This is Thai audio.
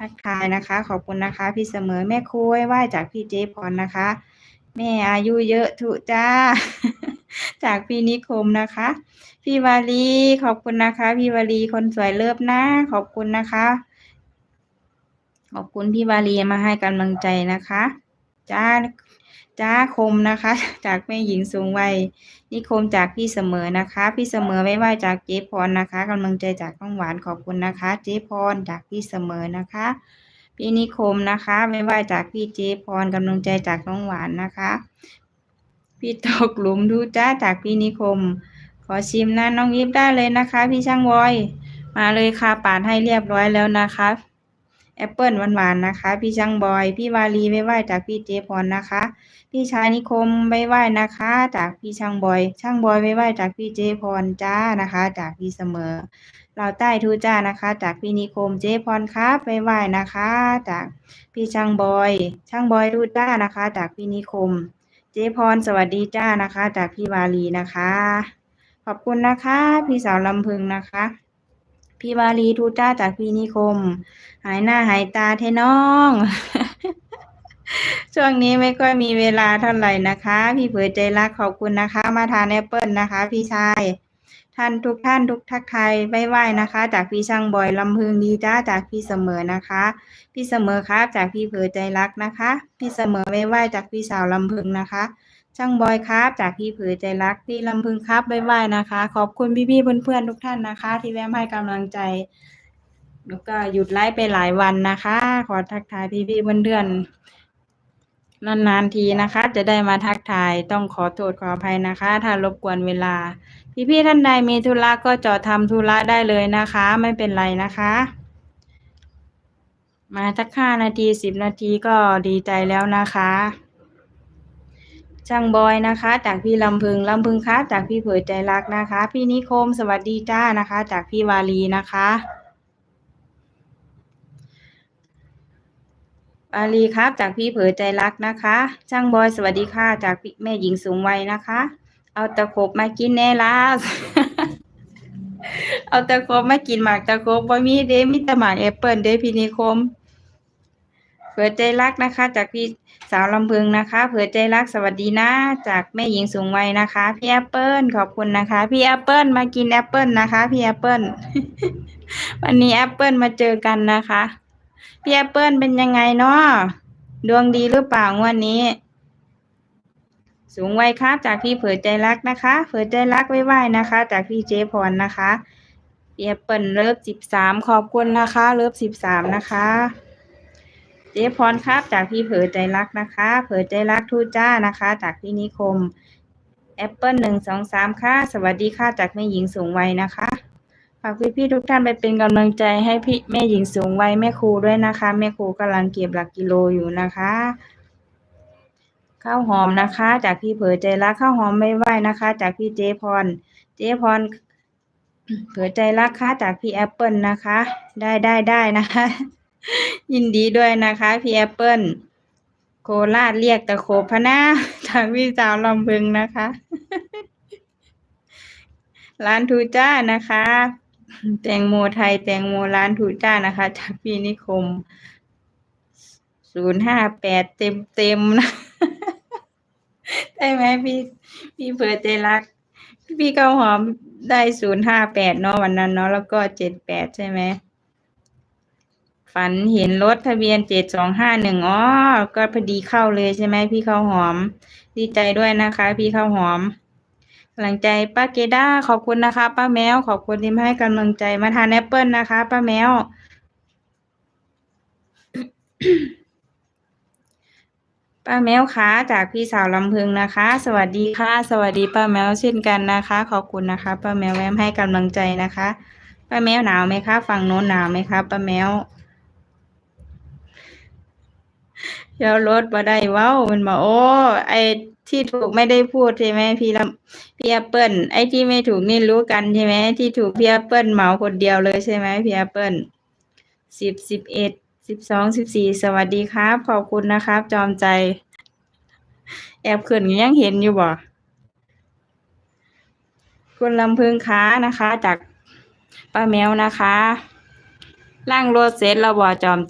ทักทายนะคะ ขอบคุณนะคะ พี่เสมอแม่คุยไหว้จากพี่เจพรนะคะ แม่อายุเยอะทุจ้า จากพี่นิคมนะคะ พี่วาลีขอบคุณนะคะ พี่วาลีคนสวยเลิฟนะขอบคุณนะคะ ขอบคุณพี่วาลีมาให้กำลังใจนะคะ จ้าจ้าคมนะคะ จากแม่หญิงสูงวัยนิคมจากพี่เสมอนะคะ พี่เสมอไว้ไหวจากเจ๊พรนะคะกำลังใจจากน้องหวานขอบคุณนะคะ เจ๊พรจากพี่เสมอนะคะ พี่นิคมนะคะไว้ไหวจากพี่เจ๊พรกำลังใจจากน้องหวานนะคะ พี่ตกหลุมดูจ้าจากพี่นิคม ขอชิมนะน้องยิบได้เลยนะคะ พี่ช่างวอย มาเลยค่ะปาดให้เรียบร้อยแล้วนะคะ แอปเปิลหวานๆนะคะ พี่ช่างบอย พี่วาลีไว้ไหวจากพี่เจพรนะคะ พี่ชายนิคมไว้ไหวนะคะ จากพี่ช่างบอย ช่างบอยไว้ไหวจากพี่เจพรจ้านะคะ จากพี่เสมอเราใต้ทูจ้านะคะ จากพี่นิคมเจพรครับไว้ไหวนะคะ จากพี่ช่างบอย ช่างบอยทูจ้านะคะ จากพี่นิคม เจพรสวัสดีจ้านะคะ จากพี่วาลีนะคะ ขอบคุณนะคะ พี่สาวลำพึงนะคะ พี่วาลีทูจ้าจากพี่นิคม หายหน้าหายตาเทน้อง ช่วงนี้ไม่ค่อยมีเวลาเท่าไหร่นะคะ พี่เผยใจรักขอบคุณนะคะ มาทานแอปเปิลนะคะ พี่ชาย ท่านทุกท่านทุกทักทายไหว้ไว้นะคะ จากพี่ช่างบอยลำพึงดีจ้าจากพี่เสมอนะคะ พี่เสมอครับจากพี่เผยใจรักนะคะ พี่เสมอไหว้ไว้จากพี่สาวลำพึงนะคะ ช่างบอยครับ จากพี่เผยใจรักพี่ลำพึงครับไหว้ไว้นะคะ ขอบคุณพี่ๆเพื่อนๆทุกท่านนะคะ ที่แวะให้กำลังใจ แล้วก็หยุดไลฟ์ไปหลายวันนะคะ ขอทักทายพี่ๆเพื่อนๆ นานๆทีนะคะ จะได้มาทักทายต้องขอโทษขออภัยนะคะ ถ้ารบกวนเวลา พี่ๆท่านใดมีธุระก็จอดทำธุระได้เลยนะคะ ไม่เป็นไรนะคะ มาทักห้านาทีสิบนาทีก็ดีใจแล้วนะคะช่างบอยนะคะ จากพี่ลำพึงลำพึงครับจากพี่เผยใจรักนะคะ พี่นิคมสวัสดีจ้านะคะ จากพี่วาลีนะคะ ปาลีครับ จากพี่เผยใจรักนะคะ ช่างบอยสวัสดีค่ะ จากพี่แม่หญิงสูงวัยนะคะ เอาตะขบมากินแน่ละเอาตะขบมากินหมากตะขบบ่มีเดมีแต่หมากแอปเปิลเดพี่นิคม เผยใจรักนะคะ จากพี่สาวลำพึงนะคะ เผยใจรักสวัสดีนะ จากแม่หญิงสูงวัยนะคะพี่แอปเปิลขอบคุณนะคะ พี่แอปเปิลมากินแอปเปิลนะคะ พี่แอปเปิลวันนี้แอปเปิลมาเจอกันนะคะ พี่แอปเปิลเป็นยังไงเนาะดวงดีหรือเปล่างวดนี้ สูงวัยครับ จากพี่เผยใจรักนะคะ เผยใจรักไว้ไหวนะคะ จากพี่เจพรนะคะพี่แอปเปิลเลิฟสิบสามขอบคุณนะคะ เลิฟสิบสามนะคะ เจพรครับจากพี่เผยใจรักนะคะ เผยใจรักทูจ้านะคะ จากพี่นิคมแอปเปิลหนึ่งสองสามค่ะ สวัสดีค่ะ จากแม่หญิงสูงวัยนะคะ ฝากพี่ๆทุกท่านไปเป็นกำลังใจให้พี่แม่หญิงสูงวัยแม่ครูด้วยนะคะ แม่ครูกำลังเก็บหลักกิโลอยู่นะคะข้าวหอมนะคะ จากพี่เผยใจรักข้าวหอมไม่ไหวนะคะ จากพี่เจพร เจพรเผยใจรักค่ะจากพี่แอปเปิลนะคะ ได้ได้ได้นะคะ ยินดีด้วยนะคะพี่แอปเปิลโคราชเรียกตะโขบพนาจากพี่สาวลำพึงนะคะ ร้านทูจ้านะคะ แตงโมไทย แตงโมร้านทูจ้านะคะ จากพี่นิคม ศูนย์ห้าแปดเต็มเต็มนะได้ไหมพี่ พี่เผื่อใจรัก พี่ข้าวหอมได้ศูนย์ห้าแปดเนาะวันนั้นเนาะแล้วก็เจ็ดแปดใช่ไหมฝันเห็นรถทะเบียนเจ็ดสองห้าหนึ่งอ๋อ ก็พอดีเข้าเลยใช่ไหมพี่ข้าวหอม ดีใจด้วยนะคะ พี่ข้าวหอมำลังใจป้าเกด้าขอบคุณนะคะ ป้าแมว ขอบคุณที่มาให้กำลังใจมาทานแอปเปิลนะคะ ป้าแมว ป้าแมวคะจากพี่สาวลำพึงนะคะ สวัสดีค่ะ สวัสดีป้าแมวเช่นกันนะคะ ขอบคุณนะคะ ป้าแมวแวะมาให้กำลังใจนะคะ ป้าแมวหนาวไหมคะฝั่งโน้นหนาวไหมคะป้าแมว เดี๋ยวรถมาได้เว้ามันมาโอ้ไอที่ถูกไม่ได้พูดใช่ไหมพี่ลำพี่แอปเปิลไอที่ไม่ถูกนี่รู้กันใช่ไหมที่ถูกพี่แอปเปิลเหมาคนเดียวเลยใช่ไหมพี่แอปเปิลสิบสิบเอ็ดสิบสองสิบสี่สวัสดีครับ ขอบคุณนะครับ จอมใจ แอบเขินยังเห็นอยู่บ่คุณลำพึงค้านะคะ จากป้าแมวนะคะล่างรถเสร็จแล้วบ่จอม